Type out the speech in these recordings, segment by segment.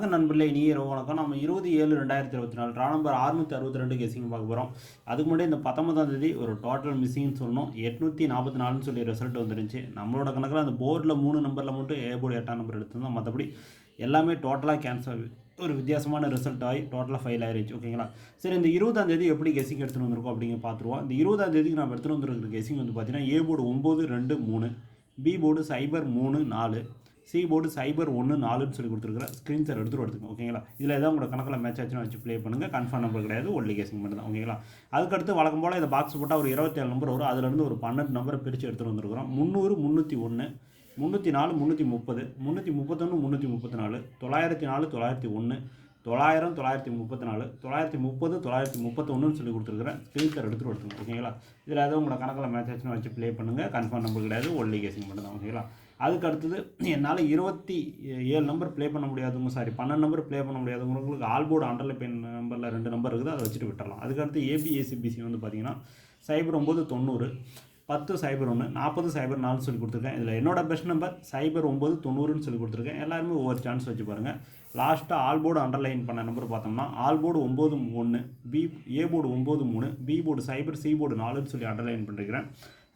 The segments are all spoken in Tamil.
வணக்கம் நண்பர்களே இனி இரவு வணக்கம். நம்ம இருபது ஏழு ரெண்டாயிரத்தி இருபத்தி நாலு ரா நம்பர் அறுநூற்றி அறுபத்தி ரெண்டு கெஸிங் பார்க்க போகிறோம் அதுக்கு முன்னாடி இந்த பத்தொன்பதாம் தேதி ஒரு டோட்டல் மிஸ்ஸிங்னு சொன்னோம் எட்நூற்றி நாற்பத்தி நாலுன்னு சொல்லி ரிசல்ட் வந்துருந்துச்சு. நம்மளோட கணக்கில் அந்த போர்டில் மூணு நம்பரில் மட்டும் ஏ போர்டு எட்டாம் நம்பர் எடுத்திருந்தோம். மற்றபடி எல்லாமே டோட்டலாக கேன்சல் ஒரு வித்தியாசமான ரிசல்ட் ஆகி டோட்டலாக ஃபைல் ஆயிருச்சு. ஓகேங்களா சரி இந்த இருபதாம் தேதி எப்படி கெஸிங் எடுத்துகிட்டு வந்திருக்கோம் அப்படிங்க பார்த்துருவோம். இந்த இருபதாம் தேதிக்கு நம்ம எடுத்துகிட்டு வந்திருக்கிற கெஸிங் வந்து பார்த்தீங்கன்னா ஏ போர்டு ஒம்பது ரெண்டு மூணு பி போர்டு சைபர் மூணு நாலு சி போர்டு சைபர் ஒன்று நாலுன்னு சொல்லி கொடுத்துருக்குறேன் ஸ்க்ரீன் சார் எடுத்துகிட்டு எடுத்துக்கோங்க ஓகேங்களா இதில் ஏதாவது உங்களோட கணக்கில் மேட்ச் ஆச்சுன்னு வச்சு ப்ளே பண்ணுங்கள் கன்ஃபார்ம் நம்பர் கிடையாது ஒன்லி கேசிங் மட்டும் தான் ஓகேங்களா அதுக்கடுத்து வழக்கம் போல் இந்த பாக்ஸ் போட்டால் ஒரு இருபத்தேழு நம்பர் வரும். அதுலேருந்து ஒரு பன்னெண்டு நம்பரை பிரித்து எடுத்துகிட்டு வந்துருக்குறோம். முந்நூறு முந்நூற்றி ஒன்று முந்நூற்றி நாலு முந்நூற்றி முப்பது முந்நூற்றி முப்பத்தொன்று முந்நூற்றி முப்பத்தி நாலு தொள்ளாயிரத்தி நாலு தொள்ளாயிரத்தி ஒன்று தொள்ளாயிரம் தொள்ளாயிரத்தி முப்பத்தி நாலு தொள்ளாயிரத்தி முப்பது தொள்ளாயிரத்தி முப்பத்தொன்றுன்னு சொல்லி கொடுத்துருக்குறேன். ஸ்க்ரீன் சார் எடுத்துகிட்டு எடுத்துங்க ஓகேங்களா? இதில் ஏதோ உங்களை கணக்கில் மேட்ச் வச்சு ப்ளே பண்ணுங்கள் கன்ஃபார்ம் நம்பர் கிடையாது ஒன்லி கேசிங் மட்டும் தான் ஓகேங்களா? அதுக்கு அடுத்தது என்னால் இருபத்தி ஏழு நம்பர் ப்ளே பண்ண முடியாதவங்க சாரி பன்னெண்டு நம்பர் ப்ளே பண்ண முடியாதவங்களுக்கு ஆல்போர்டு அண்டர்ல பென் நம்பரில் ரெண்டு நம்பர் இருக்குது அதை வச்சுட்டு விட்டுறலாம். அதுக்கடுத்து ஏபிஎஸ்சிபிசி வந்து பார்த்தீங்கன்னா சைபர் ஒம்பது தொண்ணூறு பத்து சைபர் ஒன்று நாற்பது சைபர் நாலு சொல்லி கொடுத்துருக்கேன். இதில் என்னோட பெஸ்ட் நம்பர் சைபர் ஒம்பது தொண்ணூறுன்னு சொல்லி கொடுத்துருக்கேன். எல்லாருமே ஒவ்வொரு சான்ஸ் வச்சு பாருங்கள் லாஸ்ட்டாக ஆல் போர்டு அண்டர்லைன் பண்ண நம்பர் பார்த்தோம்னா ஆல் போர்டு ஒம்பது ஒன்று பி ஏ போர்டு ஒம்பது மூணு பி போர்டு சைபர் சி போர்டு நாலுன்னு சொல்லி அண்டர்லைன் பண்ணிருக்கிறேன்.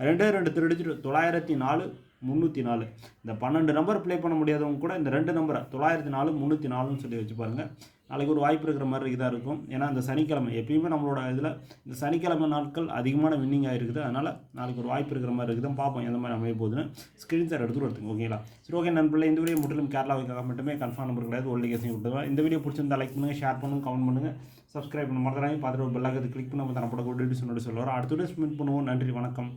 ரெண்டே ரெண்டு திருடிச்சு தொள்ளாயிரத்தி நாலு முந்நூற்றி நாலு. இந்த பன்னெண்டு நம்பர் ப்ளே பண்ண முடியாதவங்க கூட இந்த ரெண்டு நம்பரை தொள்ளாயிரத்தி நாலு முந்நூற்றி நாலுன்னு சொல்லி வச்சு பாருங்கள் நாளைக்கு ஒரு வாய்ப்பு இருக்கிற மாதிரி இதாக இருக்கும். ஏன்னா இந்த சனிக்கிழமை எப்பயுமே நம்மளோட இதில் இந்த சனிக்கிழமை நாட்கள் அதிகமான வின்னிங் ஆகிருக்குது அதனால் நாளைக்கு ஒரு வாய்ப்பு இருக்கிற மாதிரி இருக்குது பார்ப்போம் எந்த மாதிரி அமைய போகுதுன்னு. ஸ்க்ரீன் சார் எடுத்துகிட்டு எடுத்துங்க ஓகேங்களா சரி ஓகே நண்பர்களே இந்த வீடியோ முற்றிலும் கேரளாவுக்காக மட்டுமே கன்ஃபார்ம் நம்பர் கிடையாது. ஒல்லி கேசிங் கொடுத்துருவோம் இந்த வீடியோ பிடிச்சிருந்தா லைக் பண்ணுங்கள் ஷேர் பண்ணுங்கள் கமெண்ட் பண்ணுங்கள் சப்ஸ்கிரைப் பண்ண மறந்துடாங்க பார்த்துட்டு பெல்லாக கிளிக் பண்ண தரப்படக்கூடிய தரப்பட சொல்லுவார் அடுத்த வீடியோ ஸ்பெண்ட் பண்ணுவோம். நன்றி வணக்கம்.